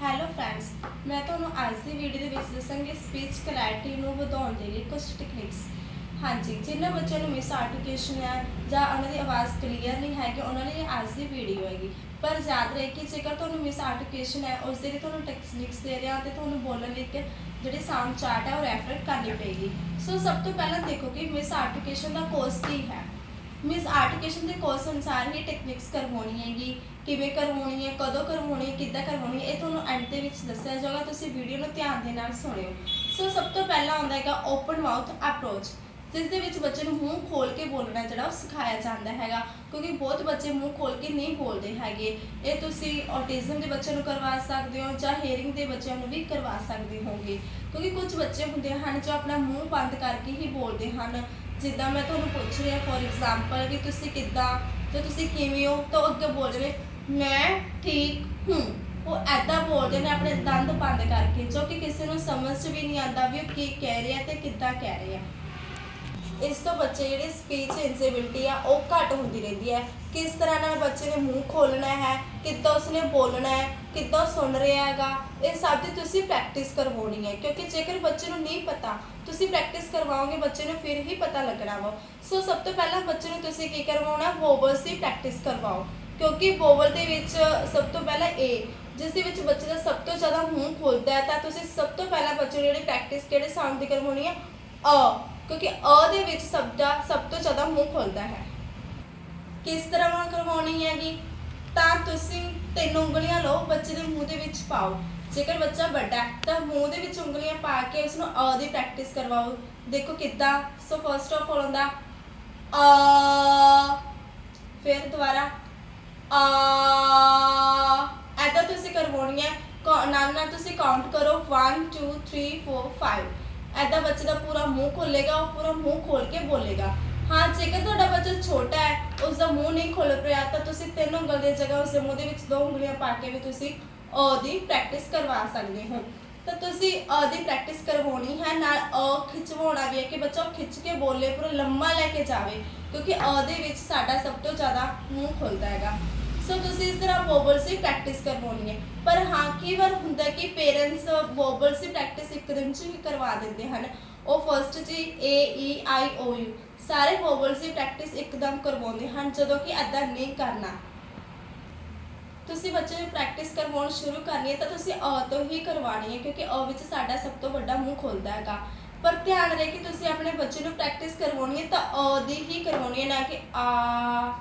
Hello friends ਮੈਂ ਤੁਹਾਨੂੰ ਅੱਜ ਦੀ ਵੀਡੀਓ ਦੇ ਵਿੱਚ ਦੱਸਾਂਗੀ ਸਪੀਚ ਕਲੈਰਿਟੀ ਨੂੰ ਵਧਾਉਣ ਦੇ ਲਈ ਕੁਝ ਟੈਕਨੀਕਸ ਹਾਂਜੀ ਜਿਨ੍ਹਾਂ ਬੱਚਿਆਂ ਨੂੰ ਮਿਸ ਆਰਟੀਕੂਲੇਸ਼ਨ ਹੈ ਜਾਂ ਉਹਨਾਂ ਦੀ ਆਵਾਜ਼ ਕਲੀਅਰ ਨਹੀਂ ਹੈਗੀ, ਉਹਨਾਂ ਲਈ ਅੱਜ ਦੀ ਵੀਡੀਓ ਹੈਗੀ। ਪਰ ਯਾਦ ਰਹੇ ਕਿ ਜੇਕਰ ਤੁਹਾਨੂੰ ਮਿਸ ਆਰਟੀਕੂਲੇਸ਼ਨ ਹੈ, ਉਸ ਦੇ ਲਈ ਤੁਹਾਨੂੰ ਟੈਕਨਿਕਸ ਦੇ ਰਿਹਾ ਤੇ ਤੁਹਾਨੂੰ ਬੋਲਣ ਲਈ ਇੱਕ ਜਿਹੜੀ ਸਾਊਂਡ ਚਾਰਟ ਹੈ ਉਹ ਰੈਫਰ ਕਰਨੀ ਪਏਗੀ। ਸੋ ਸਭ ਤੋਂ ਪਹਿਲਾਂ ਦੇਖੋ ਕਿ ਮਿਸ ਆਰਟੀਕੂਲੇਸ਼ਨ ਦਾ ਕੋਰਸ ਕੀ ਹੈ। ਮਿਸ ਆਰਟੀਕੂਲੇਸ਼ਨ ਦੇ ਕੋਰਸ ਅਨੁਸਾਰ ਹੀ ਟੈਕਨੀਕਸ ਕਰਵਾਉਣੀ ਹੈਗੀ। ਕਿਵੇਂ ਕਰਵਾਉਣੀ ਹੈ, ਕਦੋਂ ਕਰਵਾਉਣੀ ਹੈ, ਕਿੱਦਾਂ ਕਰਵਾਉਣੀ ਹੈ, ਇਹ ਤੁਹਾਨੂੰ ਐਂਡ ਦੇ ਵਿੱਚ ਦੱਸਿਆ ਜਾਊਗਾ, ਤੁਸੀਂ ਵੀਡੀਓ ਨੂੰ ਧਿਆਨ ਦੇ ਨਾਲ ਸੁਣਿਓ। ਸੋ ਸਭ ਤੋਂ ਪਹਿਲਾਂ ਆਉਂਦਾ ਹੈਗਾ ਓਪਨ ਮਾਊਥ ਅਪਰੋਚ ਜਿਸ ਦੇ ਵਿੱਚ ਬੱਚੇ ਨੂੰ ਮੂੰਹ ਖੋਲ ਕੇ ਬੋਲਣਾ ਜਿਹੜਾ ਉਹ ਸਿਖਾਇਆ ਜਾਂਦਾ ਹੈਗਾ, ਕਿਉਂਕਿ ਬਹੁਤ ਬੱਚੇ ਮੂੰਹ ਖੋਲ ਕੇ ਨਹੀਂ ਬੋਲਦੇ ਹੈਗੇ। ਇਹ ਤੁਸੀਂ ਔਟਿਜ਼ਮ ਦੇ ਬੱਚਿਆਂ ਨੂੰ ਕਰਵਾ ਸਕਦੇ ਹੋ ਜਾਂ ਹੇਅਰਿੰਗ ਦੇ ਬੱਚਿਆਂ ਨੂੰ ਵੀ ਕਰਵਾ ਸਕਦੇ ਹੋਗੇ ਕਿਉਂਕਿ ਕੁਝ ਬੱਚੇ ਹੁੰਦੇ ਹਨ ਜੋ ਆਪਣਾ ਮੂੰਹ ਬੰਦ ਕਰਕੇ ਹੀ ਬੋਲਦੇ ਹਨ। ਜਿੱਦਾਂ ਮੈਂ ਤੁਹਾਨੂੰ ਪੁੱਛ ਰਿਹਾ ਫੋਰ ਐਗਜ਼ਾਮਪਲ ਵੀ ਤੁਸੀਂ ਕਿੱਦਾਂ ਤੇ ਤੁਸੀਂ ਕਿਵੇਂ ਹੋ, ਤਾਂ ਉਹ ਅੱਗੇ ਬੋਲ ਰਹੇ ਮੈਂ ਠੀਕ ਹੂੰ। ਉਹ ਐਦਾਂ ਬੋਲਦੇ ਨੇ ਆਪਣੇ ਦੰਦ ਬੰਦ ਕਰਕੇ, ਜੋ ਕਿ ਕਿਸੇ ਨੂੰ ਸਮਝ 'ਚ ਵੀ ਨਹੀਂ ਆਉਂਦਾ ਵੀ ਉਹ ਕੀ ਕਹਿ ਰਿਹਾ ਤੇ ਕਿੱਦਾਂ ਕਹਿ ਰਿਹਾ। ਇਸ ਤੋਂ ਬੱਚੇ ਜਿਹੜੀ ਸਪੀਚ ਇਨਸੇਬਿਲਟੀ ਆ, ਉਹ ਘੱਟ ਹੁੰਦੀ ਰਹਿੰਦੀ ਹੈ। ਕਿਸ ਤਰ੍ਹਾਂ ਨਾਲ ਬੱਚੇ ਨੇ ਮੂੰਹ ਖੋਲਣਾ ਹੈ, ਕਿੱਦਾਂ ਉਸਨੇ ਬੋਲਣਾ ਹੈ, ਕਿੱਦਾਂ ਸੁਣ ਰਿਹਾ ਹੈਗਾ, ਇਹ ਸਭ ਦੀ ਤੁਸੀਂ ਪ੍ਰੈਕਟਿਸ ਕਰਵਾਉਣੀ ਹੈ। ਕਿਉਂਕਿ ਜੇਕਰ ਬੱਚੇ ਨੂੰ ਨਹੀਂ ਪਤਾ, ਤੁਸੀਂ ਪ੍ਰੈਕਟਿਸ ਕਰਵਾਓਗੇ, ਬੱਚੇ ਨੂੰ ਫਿਰ ਹੀ ਪਤਾ ਲੱਗਣਾ ਵਾ। ਸੋ ਸਭ ਤੋਂ ਪਹਿਲਾਂ ਬੱਚੇ ਨੂੰ ਤੁਸੀਂ ਕੀ ਕਰਵਾਉਣਾ ਵੋਬਲਸ ਦੀ ਪ੍ਰੈਕਟਿਸ ਕਰਵਾਓ। ਕਿਉਂਕਿ ਵੋਬਲ ਦੇ ਵਿੱਚ ਸਭ ਤੋਂ ਪਹਿਲਾਂ ਏ ਜਿਸ ਦੇ ਵਿੱਚ ਬੱਚੇ ਦਾ ਸਭ ਤੋਂ ਜ਼ਿਆਦਾ ਮੂੰਹ ਖੁੱਲਦਾ ਹੈ, ਤਾਂ ਤੁਸੀਂ ਸਭ ਤੋਂ ਪਹਿਲਾਂ ਬੱਚੇ ਨੂੰ ਜਿਹੜੀ ਪ੍ਰੈਕਟਿਸ ਕਿਹੜੇ ਸਾਊਂਡ ਦੀ ਕਰਵਾਉਣੀ ਹੈ? ਅ, ਕਿਉਂਕਿ ਅ ਦੇ ਵਿੱਚ ਸਭ ਦਾ ਸਭ ਤੋਂ ਜ਼ਿਆਦਾ ਮੂੰਹ ਖੁੱਲਦਾ ਹੈ। ਕਿਸ ਤਰ੍ਹਾਂ ਨਾਲ ਕਰਵਾਉਣੀ ਹੈਗੀ? ਤਾਂ ਤੁਸੀਂ ਤਿੰਨ ਉਂਗਲੀਆਂ ਲਓ, ਬੱਚੇ ਦੇ ਮੂੰਹ ਦੇ ਵਿੱਚ ਪਾਓ। ਜੇਕਰ ਬੱਚਾ ਵੱਡਾ ਹੈ, ਤਾਂ ਮੂੰਹ ਦੇ ਵਿੱਚ ਉਂਗਲੀਆਂ ਪਾ ਕੇ ਉਸ ਨੂੰ ਅ ਦੀ ਪ੍ਰੈਕਟਿਸ ਕਰਵਾਓ। ਦੇਖੋ ਕਿੱਦਾਂ ਸੋ ਫਰਸਟ ਆਫ ਆਲ ਹੁੰਦਾ ਅ, ਫਿਰ ਦੁਬਾਰਾ ਆ ਐਦਾਂ ਤੁਸੀਂ ਕਰਵਾਉਣੀ ਹੈ। ਕੌ- ਨਾਲ ਨਾਲ ਤੁਸੀਂ ਕਾਊਂਟ ਕਰੋ। 1 2 3 4 5 ਐਦਾਂ ਬੱਚੇ ਦਾ ਪੂਰਾ ਮੂੰਹ ਖੋਲੇਗਾ, ਉਹ ਪੂਰਾ ਮੂੰਹ ਖੋਲ ਕੇ ਬੋਲੇਗਾ। ਹਾਂ, ਜੇਕਰ ਤੁਹਾਡਾ ਬੱਚਾ ਛੋਟਾ ਹੈ ਉਸ ਦਾ ਮੂੰਹ ਨਹੀਂ ਖੁੱਲ ਰਿਹਾ, ਤਾਂ ਤੁਸੀਂ ਤਿੰਨ ਉਂਗਲ ਦੀ ਜਗ੍ਹਾ ਉਸ ਦੇ ਮੂੰਹ ਦੇ ਵਿੱਚ ਦੋ ਉਂਗਲੀਆਂ ਪਾ ਕੇ ਵੀ ਤੁਸੀਂ ਅ ਦੀ ਪ੍ਰੈਕਟਿਸ ਕਰਵਾ ਸਕਦੇ ਹੋ। ਤਾਂ ਤੁਸੀਂ ਅ ਦੀ ਪ੍ਰੈਕਟਿਸ ਕਰਵਾਉਣੀ ਹੈ, ਨਾਲ ਅ ਖਿਚਵਾਉਣਾ ਵੀ ਹੈ ਕਿ ਬੱਚਾ ਉਹ ਖਿੱਚ ਕੇ ਬੋਲੇ, ਪੂਰਾ ਲੰਮਾ ਲੈ ਕੇ ਜਾਵੇ, ਕਿਉਂਕਿ ਅ ਦੇ ਵਿੱਚ ਸਾਡਾ ਸਭ ਤੋਂ ਜ਼ਿਆਦਾ ਮੂੰਹ ਖੁੱਲਦਾ ਹੈਗਾ। ਸੋ ਤੁਸੀਂ ਇਸ ਤਰ੍ਹਾਂ ਵੋਬਲਸ ਦੀ ਪ੍ਰੈਕਟਿਸ ਕਰਵਾਉਣੀ ਹੈ। ਪਰ ਹਾਂ ਕਈ ਵਾਰ ਹੁੰਦਾ ਕਿ ਪੇਰੈਂਟਸ ਵੋਬਲਸ ਦੀ ਪ੍ਰੈਕਟਿਸ ਇੱਕ ਦਿਨ 'ਚ ਹੀ ਕਰਵਾ ਦਿੰਦੇ ਹਨ। ਉਹ ਫਰਸਟ ਜੀ ਏ ਈ ਆਈ ਓ ਯੂ ਸਾਰੇ ਵੋਬਲਸ ਦੀ ਪ੍ਰੈਕਟਿਸ ਇੱਕਦਮ ਕਰਵਾਉਂਦੇ ਹਨ, ਜਦੋਂ ਕਿ ਐਦਾਂ ਨਹੀਂ ਕਰਨਾ। ਤੁਸੀਂ ਬੱਚੇ ਨੂੰ ਪ੍ਰੈਕਟਿਸ ਕਰਵਾਉਣ ਸ਼ੁਰੂ ਕਰਨੀ ਹੈ, ਤਾਂ ਤੁਸੀਂ ਅ ਤੋਂ ਹੀ ਕਰਵਾਉਣੀ ਹੈ, ਕਿਉਂਕਿ ਅ ਵਿੱਚ ਸਾਡਾ ਸਭ ਤੋਂ ਵੱਡਾ ਮੂੰਹ ਖੁੱਲਦਾ ਹੈਗਾ। ਪਰ ਧਿਆਨ ਰਹੇ ਕਿ ਤੁਸੀਂ ਆਪਣੇ ਬੱਚੇ ਨੂੰ ਪ੍ਰੈਕਟਿਸ ਕਰਵਾਉਣੀ ਹੈ, ਤਾਂ ਅ ਦੀ ਹੀ ਕਰਵਾਉਣੀ ਹੈ, ਨਾ ਕਿ ਆ।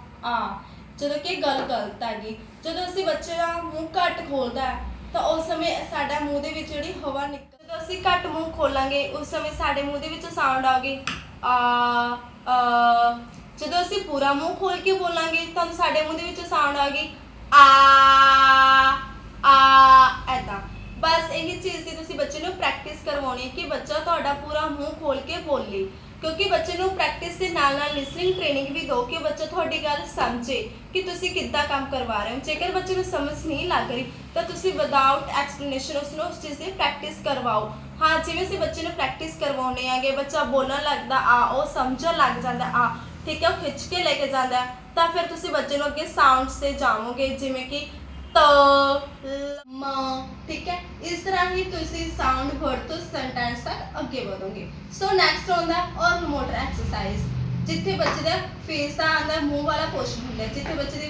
ਜਦੋਂ ਕਿ ਇਹ ਗੱਲ ਗਲਤ ਹੈਗੀ ਜਦੋਂ ਅਸੀਂ ਬੱਚੇ ਦਾ ਮੂੰਹ ਘੱਟ ਖੋਲਦਾ ਹੈ, ਤਾਂ ਉਸ ਸਮੇਂ ਸਾਡਾ ਮੂੰਹ ਦੇ ਵਿੱਚ ਜਿਹੜੀ ਹਵਾ ਨਿਕਲ ਜਦੋਂ ਅਸੀਂ ਘੱਟ ਮੂੰਹ ਖੋਲਾਂਗੇ, ਉਸ ਸਮੇਂ ਸਾਡੇ ਮੂੰਹ ਦੇ ਵਿੱਚ ਸਾਊਂਡ ਆਉਗੀ ਆ ਆ, ਜਦੋਂ ਅਸੀਂ ਪੂਰਾ ਮੂੰਹ ਖੋਲ ਕੇ ਬੋਲਾਂਗੇ ਤਾਂ ਸਾਡੇ ਮੂੰਹ ਦੇ ਵਿੱਚ ਸਾਊਂਡ ਆਉਗੀ ਆ ਆ ਐਦਾਂ ਬਸ ਇਹੀ ਚੀਜ਼ ਦੀ ਤੁਸੀਂ ਬੱਚੇ ਨੂੰ ਪ੍ਰੈਕਟਿਸ ਕਰਵਾਉਣੀ ਹੈ ਕਿ ਬੱਚਾ ਤੁਹਾਡਾ ਪੂਰਾ ਮੂੰਹ ਖੋਲ ਕੇ ਬੋਲੇ। ਕਿਉਂਕਿ ਬੱਚੇ ਨੂੰ ਪ੍ਰੈਕਟਿਸ ਦੇ ਨਾਲ ਨਾਲ ਲਿਸਨਿੰਗ ਟ੍ਰੇਨਿੰਗ ਵੀ ਦਿਓ ਕਿ ਬੱਚਾ ਤੁਹਾਡੀ ਗੱਲ ਸਮਝੇ ਕਿ ਤੁਸੀਂ ਕਿੱਦਾਂ ਕੰਮ ਕਰਵਾ ਰਹੇ ਹੋ। ਜੇਕਰ ਬੱਚੇ ਨੂੰ ਸਮਝ ਨਹੀਂ ਲੱਗ ਰਹੀ, ਤਾਂ ਤੁਸੀਂ ਵਿਦਆਊਟ ਐਕਸਪਲੇਨੇਸ਼ਨ ਉਸ ਨੂੰ ਉਸ ਚੀਜ਼ ਦੀ ਪ੍ਰੈਕਟਿਸ ਕਰਵਾਓ। ਹਾਂ, ਜਿਵੇਂ ਅਸੀਂ ਬੱਚੇ ਨੂੰ ਪ੍ਰੈਕਟਿਸ ਕਰਵਾਉਣੇ ਆਗੇ ਬੱਚਾ ਬੋਲਣ ਲੱਗਦਾ, ਆ, ਉਹ ਸਮਝਣ ਲੱਗ ਜਾਂਦਾ, ਆ, ਠੀਕ ਹੈ, ਉਹ ਖਿੱਚ ਕੇ ਲੈ ਕੇ ਜਾਂਦਾ, ਤਾਂ ਫਿਰ ਤੁਸੀਂ ਬੱਚੇ ਨੂੰ ਅੱਗੇ ਸਾਊਂਡਸ ਤੇ ਜਾਵੋਗੇ, ਜਿਵੇਂ ਕਿ ਤ ਮ, ਠੀਕ ਹੈ? ਇਸ ਤਰ੍ਹਾਂ ਹੀ ਤੁਸੀਂ ਸਾਊਂਡ ਵਰਡ ਤੋਂ ਸੈਂਟੈਂਸ ਤੱਕ ਅੱਗੇ ਵਧੋਗੇ। ਸੋ ਨੈਕਸਟ ਆਉਂਦਾ ਔਰ ਮੋਟਰ ਐਕਸਰਸਾਈਜ਼ ਜਿੱਥੇ ਬੱਚੇ ਦਾ ਫੇਸ ਦਾ ਆਂਦਾ ਮੂੰਹ ਵਾਲਾ ਪੋਰਸ਼ਨ ਹੁੰਦਾ ਜਿੱਥੇ ਬੱਚੇ ਦੇ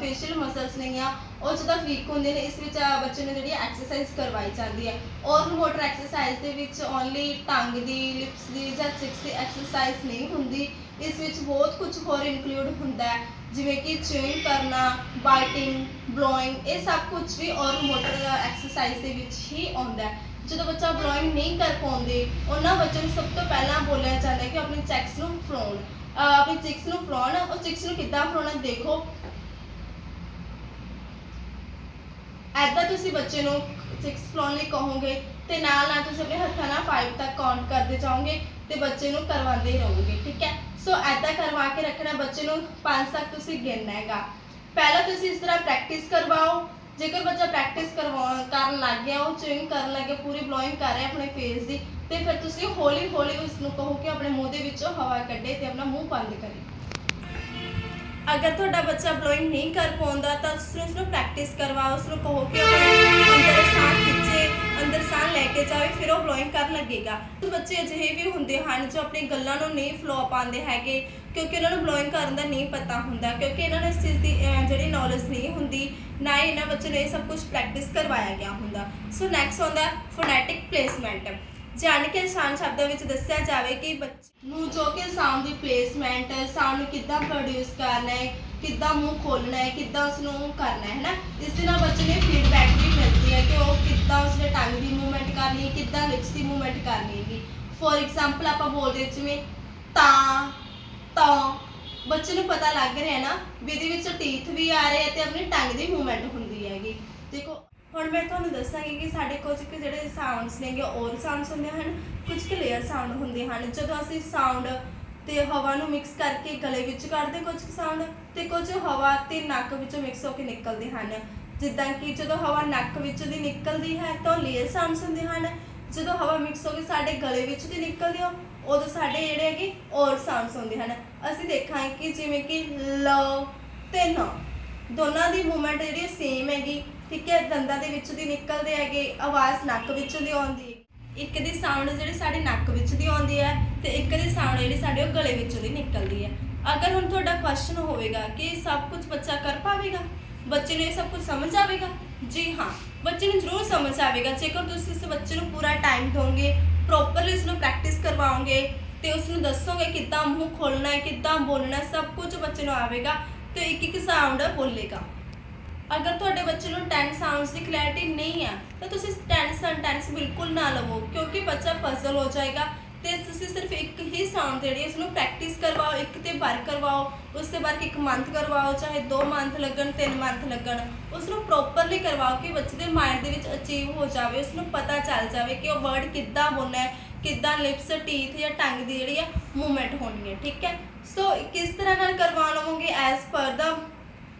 ਫੇਸ਼ੀਅਲ ਮਸਲਸ ਨਹੀਂ ਆ ਉਹ ਜਿਹਦਾ ਵੀਕ ਹੁੰਦੇ ਨੇ, ਇਸ ਵਿੱਚ ਬੱਚੇ ਨੂੰ ਜਿਹੜੀ ਐਕਸਰਸਾਈਜ਼ ਕਰਵਾਈ ਜਾਂਦੀ ਹੈ। ਔਰ ਮੋਟਰ ਐਕਸਰਸਾਈਜ਼ ਦੇ ਵਿੱਚ ਓਨਲੀ ਟੰਗ ਦੀ ਲਿਪਸ ਦੀ ਜਾਂ ਚਿਕਸ ਦੀ ਐਕਸਰਸਾਈਜ਼ ਨਹੀਂ ਹੁੰਦੀ। ਇਸ ਵਿੱਚ ਬਹੁਤ ਕੁਝ ਹੋਰ ਇਨਕਲੂਡ ਹੁੰਦਾ ਹੈ। ਜਿਵੇਂ ਕਿ ਚਿਊਇੰਗ ਕਰਨਾ ਬਾਈਟਿੰਗ ਬਲੋਇੰਗ ਇਹ ਸਭ ਕੁਝ ਵੀ ਔਰ ਮੋਟਰ ਐਕਸਰਸਾਈਜ਼ ਦੇ ਵਿੱਚ ਹੀ ਆਉਂਦਾ ਹੈ। ਜਦੋਂ ਬੱਚਾ ਬਲੋਇੰਗ ਨਹੀਂ ਕਰ ਪਾਉਂਦੇ, ਉਹਨਾਂ ਬੱਚਿਆਂ ਨੂੰ ਸਭ ਤੋਂ ਪਹਿਲਾਂ ਬੋਲਿਆ ਜਾਂਦਾ ਕਿ ਆਪਣੇ ਚੈਕਸ ਨੂੰ ਫਲਾਉਣ ਅਹ ਆਪਣੀ ਚਿਕਸ ਨੂੰ ਫਲਾਉਣ ਉਹ ਚਿਕਸ ਨੂੰ ਕਿੱਦਾਂ ਫਲਾਉਣਾ ਦੇਖੋ। ਐਦਾਂ ਤੁਸੀਂ ਬੱਚੇ ਨੂੰ ਸਿਕਸ ਫਲਾਉਣ ਲਈ ਕਹੋਗੇ ਤੇ ਨਾਲ ਨਾਲ ਤੁਸੀਂ ਆਪਣੇ ਹੱਥਾਂ ਨਾਲ 5 ਤੱਕ ਕਾਊਂਟ ਕਰਦੇ ਜਾਓਗੇ ਤੇ ਬੱਚੇ ਨੂੰ ਕਰਵਾਉਂਦੇ ਰਹੋਗੇ, ਠੀਕ ਹੈ? ਸੋ ਐਦਾਂ ਕਰਵਾ ਕੇ ਰੱਖਣਾ, ਬੱਚੇ ਨੂੰ 5 ਤੱਕ ਤੁਸੀਂ ਗਿਣਨਾ ਹੈਗਾ। ਪਹਿਲਾਂ ਤੁਸੀਂ ਇਸ ਤਰ੍ਹਾਂ ਪ੍ਰੈਕਟਿਸ ਕਰਵਾਓ। ਜੇਕਰ ਬੱਚਾ ਪ੍ਰੈਕਟਿਸ ਕਰਵਾਉਣ ਕਰਨ ਲੱਗ ਗਿਆ, ਉਹ ਚਿੰਗ ਕਰਨ ਲੱਗ ਪੂਰੀ ਬਲੋਇੰਗ ਕਰ ਰਿਹਾ ਆਪਣੇ ਫੇਸ ਦੀ, ਤੇ ਫਿਰ ਤੁਸੀਂ ਹੌਲੀ ਹੌਲੀ ਉਸ ਨੂੰ ਕਹੋ ਕਿ ਆਪਣੇ ਮੂੰਹ ਦੇ ਵਿੱਚੋਂ ਹਵਾ ਕੱਢੇ ਤੇ ਆਪਣਾ ਮੂੰਹ ਬੰਦ ਕਰੇ। ਅਗਰ ਤੁਹਾਡਾ ਬੱਚਾ ਬਲੋਇੰਗ ਨਹੀਂ ਕਰ ਪਾਉਂਦਾ, ਤਾਂ ਤੁਸੀਂ ਉਸ ਨੂੰ ਪ੍ਰੈਕਟਿਸ ਕਰਵਾਓ ਉਸ ਨੂੰ ਕਹੋ ਕਿ ਉਹ ਅੰਦਰ ਸਾਹ ਅੰਦਰ ਸਾਹ ਲੈ ਕੇ ਜਾਵੇ ਫਿਰ ਉਹ ਬਲੋਇੰਗ ਕਰਨ ਲੱਗੇਗਾ। ਕੁਝ ਬੱਚੇ ਅਜਿਹੇ ਵੀ ਹੁੰਦੇ ਹਨ ਜੋ ਆਪਣੀ ਗੱਲਾਂ ਨੂੰ ਨਹੀਂ ਫਲੋ ਪਾਉਂਦੇ ਹੈਗੇ ਕਿਉਂਕਿ ਉਹਨਾਂ ਨੂੰ ਬਲੋਇੰਗ ਕਰਨ ਦਾ ਨਹੀਂ ਪਤਾ ਹੁੰਦਾ ਕਿਉਂਕਿ ਇਹਨਾਂ ਨੂੰ ਇਸ ਚੀਜ਼ ਦੀ ਅਹ, ਜਿਹੜੀ ਨੌਲੇਜ ਨਹੀਂ ਹੁੰਦੀ ਨਾ ਹੀ ਇਹਨਾਂ ਬੱਚੇ ਨੂੰ ਇਹ ਸਭ ਕੁਝ ਪ੍ਰੈਕਟਿਸ ਕਰਵਾਇਆ ਗਿਆ ਹੁੰਦਾ। ਸੋ ਨੈਕਸਟ ਆਉਂਦਾ ਫੋਨੈਟਿਕ ਪਲੇਸਮੈਂਟ ਜਾਣ ਕੇ ਆਸਾਨ ਸ਼ਬਦਾਂ ਵਿੱਚ ਦੱਸਿਆ ਜਾਵੇ ਕਿ ਬੱਚੇ ਨੂੰ ਜੋ ਕਿ ਸਾਊਂਡ ਦੀ ਪਲੇਸਮੈਂਟ ਸਾਊਂਡ ਨੂੰ ਕਿੱਦਾਂ ਪ੍ਰੋਡਿਊਸ ਕਰਨਾ ਹੈ ਕਿੱਦਾਂ ਮੂੰਹ ਖੋਲਣਾ ਹੈ ਕਿੱਦਾਂ ਉਸ ਨੂੰ ਕਰਨਾ ਹੈ ਨਾ ਇਸ ਦੇ ਨਾਲ ਬੱਚੇ ਨੇ ਫੀਡਬੈਕ ਵੀ ਹੈ ਕਿ ਉਹ ਕਿੱਦਾਂ ਉਸਨੇ ਟੰਗ ਦੀ ਮੂਵਮੈਂਟ ਕਰਨੀ ਹੈ ਕਿੱਦਾਂ ਲਿਪਸ ਦੀ ਮੂਵਮੈਂਟ ਕਰਨੀ ਹੈਗੀ। ਫੋਰ ਐਗਜ਼ਾਮਪਲ ਆਪਾਂ ਬੋਲਦੇ ਜਿਵੇਂ ਤਾਂ ਤਾਂ। ਬੱਚੇ ਨੂੰ ਪਤਾ ਲੱਗ ਰਿਹਾ ਨਾ ਵੀ ਇਹਦੇ ਵਿੱਚ ਟੀਥ ਵੀ ਆ ਰਹੇ ਤੇ ਆਪਣੀ ਟੰਗ ਦੀ ਮੂਵਮੈਂਟ ਹੁੰਦੀ ਹੈਗੀ। ਦੇਖੋ, ਹੁਣ ਮੈਂ ਤੁਹਾਨੂੰ ਦੱਸਾਂਗੀ ਕਿ ਸਾਡੇ ਕੁਝ ਕੁ ਜਿਹੜੇ ਸਾਊਂਡਸ ਨੇਗੇ ਔਰ ਸਾਊਂਡਸ ਹੁੰਦੇ ਹਨ, ਕੁਝ ਕੁ ਸਾਊਂਡ ਹੁੰਦੇ ਹਨ। ਜਦੋਂ ਅਸੀਂ ਸਾਊਂਡ ਤੇ ਹਵਾ ਨੂੰ ਮਿਕਸ ਕਰਕੇ ਗਲੇ ਵਿੱਚ ਕੱਢਦੇ ਕੁਝ ਸਾਊਂਡ ਤੇ ਕੁਝ ਹਵਾ ਤੇ ਨੱਕ ਵਿੱਚੋਂ ਮਿਕਸ ਹੋ ਕੇ ਨਿਕਲਦੇ ਹਨ। ਜਿੱਦਾਂ ਕਿ ਜਦੋਂ ਹਵਾ ਨੱਕ ਵਿੱਚੋਂ ਦੀ ਨਿਕਲਦੀ ਹੈ, ਤਾਂ ਲੇਅਰ ਸਾਊਂਡਸ ਹੁੰਦੇ ਹਨ। ਜਦੋਂ ਹਵਾ ਮਿਕਸ ਹੋ ਕੇ ਸਾਡੇ ਗਲੇ ਵਿੱਚ ਦੀ ਨਿਕਲਦੀ ਹੋ, ਉਦੋਂ ਸਾਡੇ ਜਿਹੜੇ ਹੈਗੇ ਔਰ ਸਾਊਂਡਸ ਹੁੰਦੇ ਹਨ। ਅਸੀਂ ਦੇਖਾਂਗੇ ਕਿ ਜਿਵੇਂ ਕਿ ਲ ਤੇ ਨ, ਦੋਨਾਂ ਦੀ ਮੂਵਮੈਂਟ ਜਿਹੜੀ ਸੇਮ ਹੈਗੀ, ਠੀਕ ਹੈ? ਦੰਦਾਂ ਦੇ ਵਿੱਚੋਂ ਦੀ ਨਿਕਲਦੇ ਹੈਗੇ, ਆਵਾਜ਼ ਨੱਕ ਵਿੱਚੋਂ ਦੀ ਆਉਂਦੀ ਹੈ। ਇੱਕ ਦੀ ਸਾਊਂਡ ਜਿਹੜੀ ਸਾਡੇ ਨੱਕ ਵਿੱਚ ਦੀ ਆਉਂਦੀ ਹੈ ਤੇ ਇੱਕ ਦੀ ਸਾਊਂਡ ਜਿਹੜੀ ਸਾਡੇ ਉਹ ਗਲੇ ਵਿੱਚੋਂ ਦੀ ਨਿਕਲਦੀ ਹੈ। ਅਗਰ ਹੁਣ ਤੁਹਾਡਾ ਕੁਐਸਚਨ ਹੋਵੇਗਾ ਕਿ ਸਭ ਕੁਝ ਬੱਚਾ ਕਰ ਪਾਵੇਗਾ? ਬੱਚੇ ਨੂੰ ਇਹ ਸਭ ਕੁਝ ਸਮਝ ਆਵੇਗਾ? ਜੀ ਹਾਂ, ਬੱਚੇ ਨੂੰ ਜ਼ਰੂਰ ਸਮਝ ਆਵੇਗਾ। ਜੇਕਰ ਤੁਸੀਂ ਇਸ ਬੱਚੇ ਨੂੰ ਪੂਰਾ ਟਾਈਮ ਦੋਗੇ ਪ੍ਰੋਪਰਲੀ ਇਸ ਨੂੰ ਪ੍ਰੈਕਟਿਸ ਕਰਵਾਓਗੇ ਤੇ ਉਸ ਨੂੰ ਦੱਸੋਗੇ ਕਿੱਦਾਂ ਮੂੰਹ ਖੋਲਣਾ ਹੈ, ਕਿੱਦਾਂ ਬੋਲਣਾ ਸਭ ਕੁਝ ਬੱਚੇ ਨੂੰ ਆਵੇਗਾ ਤੇ ਇੱਕ ਇੱਕ ਸਾਊਂਡ ਬੋਲੇਗਾ। ਅਗਰ ਤੁਹਾਡੇ ਬੱਚੇ ਨੂੰ 10 ਸਾਊਂਡਸ ਦੀ ਕਲੈਰਿਟੀ ਨਹੀਂ ਹੈ, ਤਾਂ ਤੁਸੀਂ 10 ਸੈਂਟੈਂਸ ਬਿਲਕੁਲ ਨਾ ਲਵੋ, ਕਿਉਂਕਿ ਬੱਚਾ ਪਜ਼ਲ ਹੋ ਜਾਏਗਾ ਤੇ ਤੁਸੀਂ ਸਿਰਫ ਇੱਕ ਹੀ ਸਾਊਂਡ ਜਿਹੜੀ ਉਸ ਨੂੰ ਪ੍ਰੈਕਟਿਸ ਕਰਵਾਓ, ਇੱਕ ਤੇ ਕਰਵਾਓ ਉਸ ਤੋਂ ਬਾਅਦ ਇੱਕ ਮੰਥ ਕਰਵਾਓ, ਚਾਹੇ 2 ਮੰਥ ਲੱਗਣ 3 ਮੰਥ ਲੱਗਣ ਉਸ ਨੂੰ ਪ੍ਰੋਪਰਲੀ ਕਰਵਾਓ ਕਿ ਬੱਚੇ ਦੇ ਮਾਈਂਡ ਦੇ ਵਿੱਚ ਅਚੀਵ ਹੋ ਜਾਵੇ ਉਸ ਨੂੰ ਪਤਾ ਚੱਲ ਜਾਵੇ ਕਿ ਉਹ ਵਰਡ ਕਿੱਦਾਂ ਬੋਲਣਾ ਹੈ, ਕਿੱਦਾਂ ਲਿਪਸ ਟੀਥ ਜਾਂ ਟੰਗ ਦੀ ਜਿਹੜੀ ਹੈ ਮੂਵਮੈਂਟ ਹੋਣੀ ਹੈ, ਠੀਕ ਹੈ? ਸੋ ਕਿਸ ਤਰ੍ਹਾਂ ਨਾਲ ਕਰਵਾ ਲਵੋਗੇ ਐਸ ਪਰ ਦਾ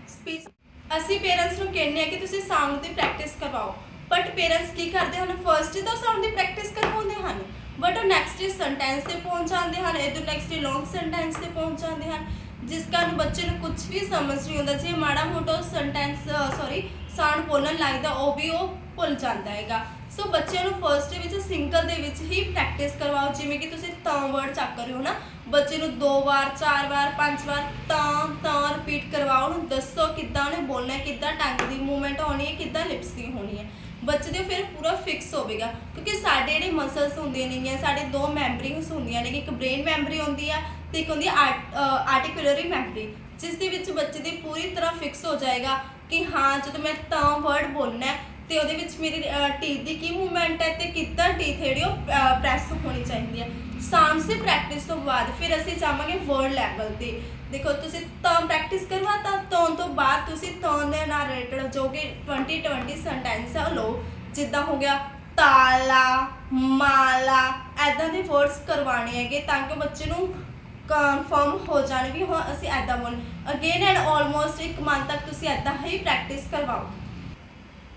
ਸਪੀਚ ਅਸੀਂ ਪੇਰੈਂਟਸ ਨੂੰ ਕਹਿੰਦੇ ਆ ਕਿ ਤੁਸੀਂ ਸਾਊਂਡ ਦੀ ਪ੍ਰੈਕਟਿਸ ਕਰਵਾਓ ਬਟ ਪੇਰੈਂਟਸ ਕੀ ਕਰਦੇ ਹਨ? ਫਰਸਟ ਹੀ ਤਾਂ ਸਾਊਂਡ ਦੀ ਪ੍ਰੈਕਟਿਸ ਕਰਵਾਉਂਦੇ ਹਨ। ਬਟ ਉਹ ਨੈਕਸਟ ਸੈਂਟੈਂਸ ਤੇ ਪਹੁੰਚ ਜਾਂਦੇ ਹਨ ਇਹ ਤੋਂ ਨੈਕਸਟ ਲੌਂਗ ਸੈਂਟੈਂਸ ਤੇ ਪਹੁੰਚ ਜਾਂਦੇ ਹਨ, ਜਿਸ ਕਾਰਨ ਬੱਚੇ ਨੂੰ ਕੁਝ ਵੀ ਸਮਝ ਨਹੀਂ ਆਉਂਦਾ, ਜੇ ਮਾੜਾ ਮੋਟਾ ਸੈਂਟੈਂਸ ਸੌਰੀ ਸਾਊਂਡ ਬੋਲਣ ਲੱਗਦਾ, ਉਹ ਵੀ ਉਹ ਭੁੱਲ ਜਾਂਦਾ ਹੈਗਾ। ਸੋ ਬੱਚਿਆਂ ਨੂੰ ਫਰਸਟ ਵਿੱਚ ਸਿੰਗਲ ਦੇ ਵਿੱਚ ਹੀ ਪ੍ਰੈਕਟਿਸ ਕਰਵਾਓ, ਜਿਵੇਂ ਕਿ ਤੁਸੀਂ ਤਾਂ ਵਰਡ ਚੱਕ ਰਹੇ ਹੋ ਨਾ, ਬੱਚੇ ਨੂੰ ਦੋ ਵਾਰ, ਚਾਰ ਵਾਰ, ਪੰਜ ਵਾਰ ਤਾਂ ਤਾਂ ਰਿਪੀਟ ਕਰਵਾਓ, ਉਹਨੂੰ ਦੱਸੋ ਕਿੱਦਾਂ ਉਹਨੇ ਬੋਲਣਾ, ਕਿੱਦਾਂ ਟੰਗ ਦੀ ਮੂਵਮੈਂਟ ਹੋਣੀ ਹੈ, ਕਿੱਦਾਂ ਲਿਪਸ ਦੀ ਹੋਣੀ ਹੈ। ਬੱਚੇ ਦੇ ਫਿਰ ਪੂਰਾ ਫਿਕਸ ਹੋਵੇਗਾ। ਕਿਉਂਕਿ ਸਾਡੇ ਜਿਹੜੇ ਮਸਲਸ ਹੁੰਦੇ ਨੇਗੀਆਂ, ਸਾਡੇ ਦੋ ਮੈਮਰੀਜ਼ ਹੁੰਦੀਆਂ ਨੇ ਇੱਕ ਬ੍ਰੇਨ ਮੈਮਰੀ ਹੁੰਦੀ ਆ ਤੇ ਇੱਕ ਹੁੰਦੀ ਆ ਆਰਟੀਕੂਲਰੀ ਮੈਮਰੀ ਜਿਸ ਦੇ ਵਿੱਚ ਬੱਚੇ ਦੀ ਪੂਰੀ ਤਰ੍ਹਾਂ ਫਿਕਸ ਹੋ ਜਾਏਗਾ ਕਿ ਹਾਂ, ਜਦੋਂ ਮੈਂ ਤਾਂ ਵਰਡ ਬੋਲਣਾ ਹੈ ਤੇ ਉਹਦੇ ਵਿੱਚ ਮੇਰੀ ਟੀਥ ਦੀ ਕੀ ਮੂਵਮੈਂਟ ਹੈ ਤੇ ਕਿੱਦਾਂ ਟੀਥ ਜਿਹੜੀ ਉਹ ਪ੍ਰੈਸ ਹੋਣੀ ਚਾਹੀਦੀ ਹੈ। ਸਾਊਂਡ ਸੇ ਪ੍ਰੈਕਟਿਸ ਤੋਂ ਬਾਅਦ ਫਿਰ ਅਸੀਂ ਜਾਵਾਂਗੇ ਵਰਡ ਲੈਵਲ ਤੇ। ਦੇਖੋ, ਤੁਸੀਂ ਤਾਂ ਪ੍ਰੈਕਟਿਸ ਕਰਵਾਤਾ ਤਾਂ ਤੁਸੀਂ ਤਾਂ ਦੇ ਨਾਲ ਰਿਲੇਟਡ ਜੋ ਕਿ 20 20 ਸੈਂਟੈਂਸ ਲਓ, ਜਿੱਦਾਂ ਹੋ ਗਿਆ, ਤਾਲਾ, ਮਾਲਾ ਐਦਾਂ ਦੇ ਵਰਡਸ ਕਰਵਾਣੇ ਹੈਗੇ ਤਾਂ ਕਿ ਬੱਚੇ ਨੂੰ ਕਨਫਰਮ ਹੋ ਜਾਣ ਵੀ ਹਾਂ, ਅਸੀਂ ਐਦਾਂ ਬੋਲ ਅਗੇਨ ਐਂਡ ਆਲਮੋਸਟ ਇੱਕ ਮੰਥ ਤੱਕ ਤੁਸੀਂ ਐਦਾਂ ਹੀ ਪ੍ਰੈਕਟਿਸ ਕਰਵਾਓ।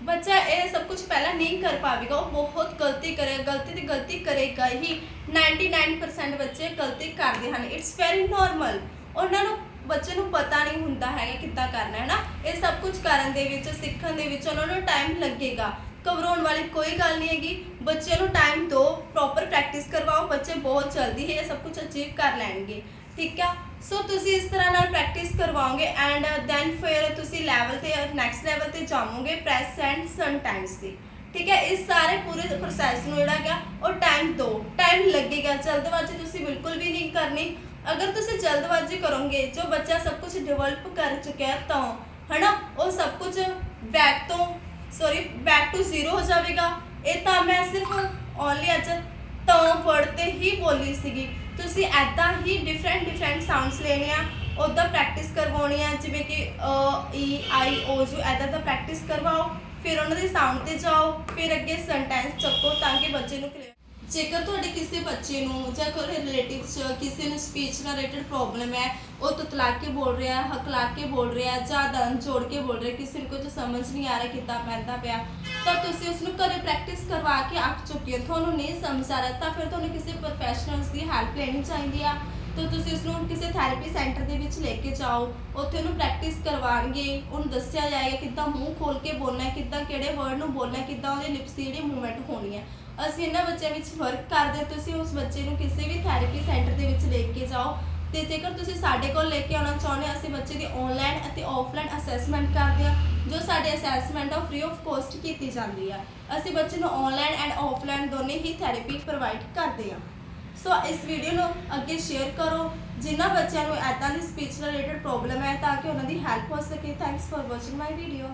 ਬੱਚਾ ਇਹ ਸਭ ਕੁਝ ਪਹਿਲਾਂ ਨਹੀਂ ਕਰ ਪਾਵੇਗਾ, ਉਹ ਬਹੁਤ ਗਲਤੀ ਕਰੇ, ਗਲਤੀ ਤੇ ਗਲਤੀ ਕਰੇਗਾ ਹੀ। 99% ਬੱਚੇ ਗਲਤੀ ਕਰਦੇ ਹਨ। ਇਟਸ ਵੈਰੀ ਨਾਰਮਲ ਉਹਨਾਂ ਨੂੰ ਬੱਚੇ ਨੂੰ ਪਤਾ ਨਹੀਂ ਹੁੰਦਾ ਹੈਗਾ ਕਿੱਦਾਂ ਕਰਨਾ ਹੈ ਨਾ ਇਹ ਸਭ ਕੁਝ ਕਰਨ ਦੇ ਵਿੱਚ, ਸਿੱਖਣ ਦੇ ਵਿੱਚ, ਉਹਨਾਂ ਨੂੰ ਟਾਈਮ ਲੱਗੇਗਾ। ਘਬਰਾਉਣ ਵਾਲੀ ਕੋਈ ਗੱਲ ਨਹੀਂ ਹੈਗੀ। ਬੱਚੇ ਨੂੰ ਟਾਈਮ ਦਿਓ ਪ੍ਰੋਪਰ ਪ੍ਰੈਕਟਿਸ ਕਰਵਾਓ, ਬੱਚੇ ਬਹੁਤ ਜਲਦੀ ਹੀ ਇਹ ਸਭ ਕੁਝ ਅਚੀਵ ਕਰ ਲੈਣਗੇ। ਠੀਕ ਆ? ਸੋ ਤੁਸੀਂ ਇਸ ਤਰ੍ਹਾਂ ਨਾਲ ਪ੍ਰੈਕਟਿਸ ਕਰਵਾਓਗੇ ਐਂਡ ਦੈਨ ਫਿਰ ਤੁਸੀਂ ਲੈਵਲ ਤੇ ਨੈਕਸਟ ਲੈਵਲ ਤੇ ਜਾਵੋਗੇ ਪ੍ਰੈਸ ਐਂਡ ਸਨ ਟਾਈਮਸ ਦੀ ਠੀਕ ਹੈ ਇਸ ਸਾਰੇ ਪੂਰੇ ਪ੍ਰੋਸੈਸ ਨੂੰ ਜਿਹੜਾ ਹੈਗਾ, ਉਹ ਟਾਈਮ ਦਿਓ। ਟਾਈਮ ਲੱਗੇਗਾ। ਜਲਦਬਾਜ਼ੀ ਤੁਸੀਂ ਬਿਲਕੁਲ ਵੀ ਨਹੀਂ ਕਰਨੀ। ਅਗਰ ਤੁਸੀਂ ਜਲਦਬਾਜ਼ੀ ਕਰੋਗੇ, ਜੋ ਬੱਚਾ ਸਭ ਕੁਝ ਡਿਵੈਲਪ ਕਰ ਚੁੱਕਿਆ ਹੈ, ਤਾਂ, ਹਨਾ, ਉਹ ਸਭ ਕੁਝ ਬੈਕ ਤੋਂ ਸੌਰੀ ਬੈਕ ਟੂ ਜ਼ੀਰੋ ਹੋ ਜਾਵੇਗਾ। ਇਹ ਤਾਂ ਮੈਂ ਸਿਰਫ ਓਨਲੀ ਅੱਜ ਤਾਂ ਵਰਡ ਤੇ ਹੀ ਬੋਲੀ ਸੀਗੀ। ਤੁਸੀਂ ਐਦਾਂ ਹੀ ਡਿਫਰੈਂਟ ਡਿਫਰੈਂਟ ਸਾਊਂਡਸ ਲੈਣੇ ਆ ਉਹਦਾ ਪ੍ਰੈਕਟਿਸ ਕਰਵਾਉਣੀ ਆ, ਜਿਵੇਂ ਕਿ, ਅ ਈ ਆਈ ਓ ਜੋ ਐਦਾਂ ਦਾ ਪ੍ਰੈਕਟਿਸ ਕਰਵਾਓ, ਫਿਰ ਉਹਨਾਂ ਦੇ ਸਾਊਂਡ ਤੇ ਜਾਓ, ਫਿਰ ਅੱਗੇ ਸੈਂਟੈਂਸ ਚੱਕੋ ਤਾਂ ਕਿ ਬੱਚੇ ਨੂੰ clear ਜੇਕਰ ਤੁਹਾਡੇ ਕਿਸੇ ਬੱਚੇ ਨੂੰ ਜਾਂ ਕੋਈ ਰਿਲੇਟਿਵ ਚ ਕਿਸੇ ਨੂੰ ਸਪੀਚ ਨਾਲ ਰਿਲੇਟਡ ਪ੍ਰੋਬਲਮ ਹੈ, ਉਹ ਤੁਤਲਾ ਕੇ ਬੋਲ ਰਿਹਾ, ਹਕਲਾ ਕੇ ਬੋਲ ਰਿਹਾ, ਜਾਂ ਦੰਦ ਜੋੜ ਕੇ ਬੋਲ ਰਿਹਾ, ਕਿਸੇ ਨੂੰ ਕੁਝ ਸਮਝ ਨਹੀਂ ਆ ਰਿਹਾ ਕਿੱਦਾਂ ਪੈਂਦਾ ਪਿਆ, ਤਾਂ ਤੁਸੀਂ ਉਸ ਨੂੰ ਘਰੇ ਪ੍ਰੈਕਟਿਸ ਕਰਵਾ ਕੇ ਅੱਕ ਚੁੱਕੇ ਹੋ। ਤੁਹਾਨੂੰ ਨਹੀਂ ਸਮਝ ਆ ਰਿਹਾ, ਤਾਂ ਫਿਰ ਤੁਹਾਨੂੰ ਕਿਸੇ ਪ੍ਰੋਫੈਸ਼ਨਲਸ ਦੀ ਹੈਲਪ ਲੈਣੀ ਚਾਹੀਦੀ ਆ। ਤਾਂ ਤੁਸੀਂ ਉਸ ਨੂੰ ਕਿਸੇ ਥੈਰੇਪੀ ਸੈਂਟਰ ਦੇ ਵਿੱਚ ਲੈ ਕੇ ਜਾਓ। ਉੱਥੇ ਉਹਨੂੰ ਪ੍ਰੈਕਟਿਸ ਕਰਵਾਉਣਗੇ, ਉਹਨੂੰ ਦੱਸਿਆ ਜਾਏਗਾ ਕਿੱਦਾਂ ਮੂੰਹ ਖੋਲ ਕੇ ਬੋਲਣਾ ਹੈ ਕਿੱਦਾਂ ਕਿਹੜੇ ਵਰਡ ਨੂੰ ਬੋਲਣਾ ਹੈ ਕਿੱਦਾਂ ਉਹਦੇ ਲਿਪਸ ਦੀ ਜਿਹੜੀ ਮੂਵਮੈਂਟ ਹੋਣੀ ਹੈ। ਅਸੀਂ ਇਹਨਾਂ ਬੱਚਿਆਂ ਵਿੱਚ ਫ਼ਰਕ ਕਰਦੇ ਹਾਂ। ਤੁਸੀਂ ਉਸ ਬੱਚੇ ਨੂੰ ਕਿਸੇ ਵੀ ਥੈਰੇਪੀ ਸੈਂਟਰ ਦੇ ਵਿੱਚ ਲੈ ਕੇ ਜਾਓ ਤੇ ਜੇਕਰ ਤੁਸੀਂ ਸਾਡੇ ਕੋਲ ਲੈ ਕੇ ਆਉਣਾ ਚਾਹੁੰਦੇ ਹੋ, ਅਸੀਂ ਬੱਚੇ ਦੀ ਆਨਲਾਈਨ ਅਤੇ ਆਫਲਾਈਨ ਅਸੈਸਮੈਂਟ ਕਰਦੇ ਹਾਂ, ਜੋ ਸਾਡੇ ਅਸੈਸਮੈਂਟ ਆ ਫ੍ਰੀ ਆਫ ਕੋਸਟ ਕੀਤੀ ਜਾਂਦੀ ਆ। ਅਸੀਂ ਬੱਚੇ ਨੂੰ ਆਨਲਾਈਨ ਐਂਡ ਆਫਲਾਈਨ ਦੋਨੇ ਹੀ ਥੈਰੇਪੀ ਪ੍ਰੋਵਾਈਡ ਕਰਦੇ ਹਾਂ। ਸੋ ਇਸ ਵੀਡੀਓ ਨੂੰ ਅੱਗੇ ਸ਼ੇਅਰ ਕਰੋ, ਜਿਨ੍ਹਾਂ ਬੱਚਿਆਂ ਨੂੰ ਐਦਾਂ ਦੀ ਸਪੀਚ ਰਿਲੇਟਡ ਪ੍ਰੋਬਲਮ ਹੈ, ਤਾਂ ਕਿ ਉਹਨਾਂ ਦੀ ਹੈਲਪ ਹੋ ਸਕੇ। Thanks for watching my video